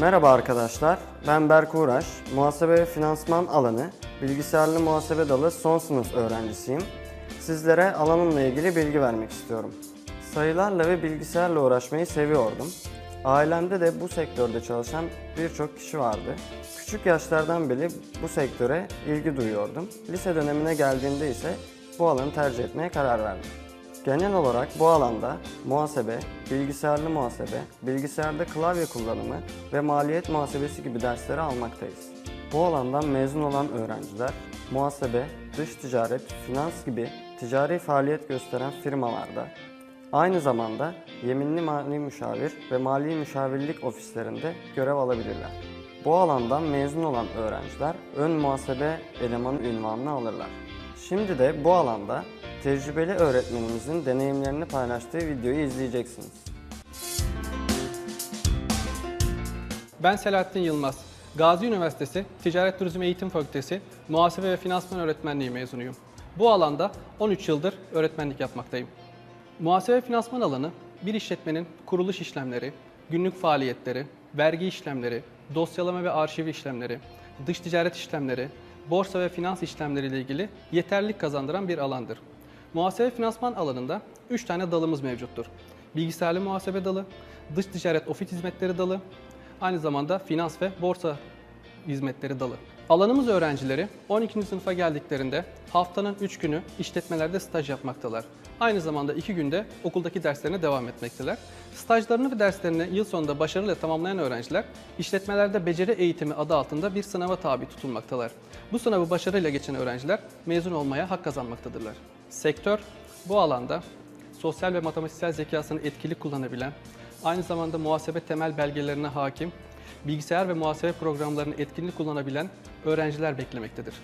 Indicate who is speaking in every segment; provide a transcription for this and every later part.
Speaker 1: Merhaba arkadaşlar, ben Berk Uğraş. Muhasebe ve finansman alanı, bilgisayarlı muhasebe dalı son sınıf öğrencisiyim. Sizlere alanımla ilgili bilgi vermek istiyorum. Sayılarla ve bilgisayarla uğraşmayı seviyordum. Ailemde de bu sektörde çalışan birçok kişi vardı. Küçük yaşlardan beri bu sektöre ilgi duyuyordum. Lise dönemine geldiğimde ise bu alanı tercih etmeye karar verdim. Genel olarak bu alanda muhasebe, bilgisayarlı muhasebe, bilgisayarda klavye kullanımı ve maliyet muhasebesi gibi dersleri almaktayız. Bu alandan mezun olan öğrenciler, muhasebe, dış ticaret, finans gibi ticari faaliyet gösteren firmalarda, aynı zamanda yeminli mali müşavir ve mali müşavirlik ofislerinde görev alabilirler. Bu alandan mezun olan öğrenciler ön muhasebe elemanı ünvanını alırlar. Şimdi de bu alanda tecrübeli öğretmenimizin deneyimlerini paylaştığı videoyu izleyeceksiniz.
Speaker 2: Ben Selahattin Yılmaz. Gazi Üniversitesi Ticaret Turizm Eğitim Fakültesi Muhasebe ve Finansman Öğretmenliği mezunuyum. Bu alanda 13 yıldır öğretmenlik yapmaktayım. Muhasebe finansman alanı bir işletmenin kuruluş işlemleri, günlük faaliyetleri, vergi işlemleri, dosyalama ve arşiv işlemleri, dış ticaret işlemleri, borsa ve finans işlemleri ile ilgili yeterlilik kazandıran bir alandır. Muhasebe finansman alanında 3 tane dalımız mevcuttur. Bilgisayarlı muhasebe dalı, dış ticaret ofis hizmetleri dalı, aynı zamanda finans ve borsa hizmetleri dalı. Alanımız öğrencileri 12. sınıfa geldiklerinde haftanın 3 günü işletmelerde staj yapmaktalar. Aynı zamanda 2 günde okuldaki derslerine devam etmekteler. Stajlarını ve derslerini yıl sonunda başarıyla tamamlayan öğrenciler işletmelerde beceri eğitimi adı altında bir sınava tabi tutulmaktalar. Bu sınavı başarıyla geçen öğrenciler mezun olmaya hak kazanmaktadırlar. Sektör bu alanda sosyal ve matematiksel zekasını etkili kullanabilen, aynı zamanda muhasebe temel belgelerine hakim, bilgisayar ve muhasebe programlarını etkinlik kullanabilen öğrenciler beklemektedir.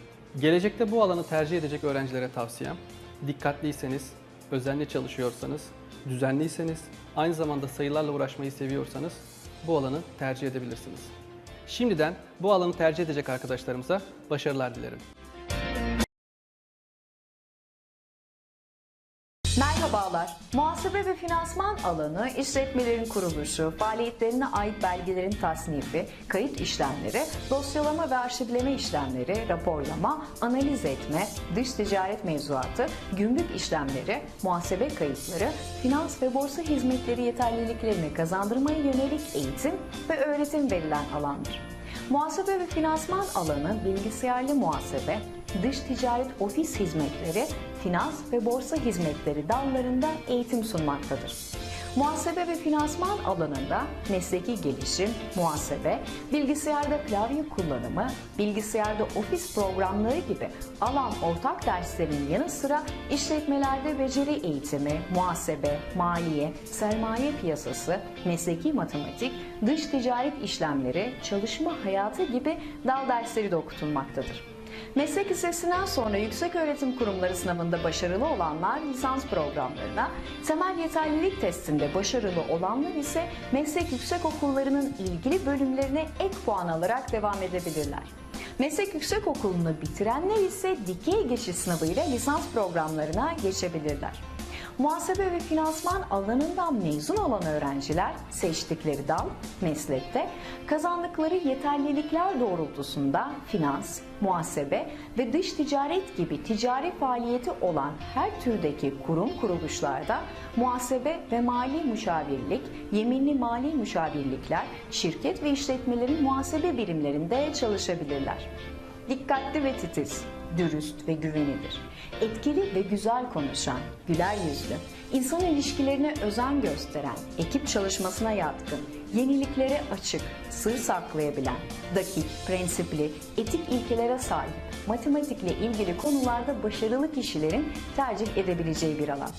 Speaker 2: Gelecekte bu alanı tercih edecek öğrencilere tavsiyem, dikkatliyseniz, özenli çalışıyorsanız, düzenliyseniz, aynı zamanda sayılarla uğraşmayı seviyorsanız bu alanı tercih edebilirsiniz. Şimdiden bu alanı tercih edecek arkadaşlarımıza başarılar dilerim.
Speaker 3: Finansman alanı işletmelerin kuruluşu, faaliyetlerine ait belgelerin tasnifi, kayıt işlemleri, dosyalama ve arşivleme işlemleri, raporlama, analiz etme, dış ticaret mevzuatı, gümrük işlemleri, muhasebe kayıtları, finans ve borsa hizmetleri yeterliliklerini kazandırmaya yönelik eğitim ve öğretim verilen alandır. Muhasebe ve finansman alanı bilgisayarlı muhasebe, dış ticaret ofis hizmetleri, finans ve borsa hizmetleri dallarında eğitim sunmaktadır. Muhasebe ve finansman alanında mesleki gelişim, muhasebe, bilgisayarda klavye kullanımı, bilgisayarda ofis programları gibi alan ortak derslerin yanı sıra işletmelerde beceri eğitimi, muhasebe, maliye, sermaye piyasası, mesleki matematik, dış ticaret işlemleri, çalışma hayatı gibi dal dersleri de okutulmaktadır. Meslek lisesinden sonra yüksek öğretim kurumları sınavında başarılı olanlar lisans programlarına, temel yeterlilik testinde başarılı olanlar ise meslek yüksek okullarının ilgili bölümlerine ek puan alarak devam edebilirler. Meslek yüksek okulunu bitirenler ise dikey geçiş sınavıyla lisans programlarına geçebilirler. Muhasebe ve finansman alanından mezun olan öğrenciler seçtikleri dal, meslekte kazandıkları yeterlilikler doğrultusunda finans, muhasebe ve dış ticaret gibi ticari faaliyeti olan her türdeki kurum kuruluşlarda muhasebe ve mali müşavirlik, yeminli mali müşavirlikler, şirket ve işletmelerin muhasebe birimlerinde çalışabilirler. Dikkatli ve titiz, dürüst ve güvenilir. Etkili ve güzel konuşan, güler yüzlü, insan ilişkilerine özen gösteren, ekip çalışmasına yatkın, yeniliklere açık, sır saklayabilen, dakik, prensipli, etik ilkelere sahip, matematikle ilgili konularda başarılı kişilerin tercih edebileceği bir alan.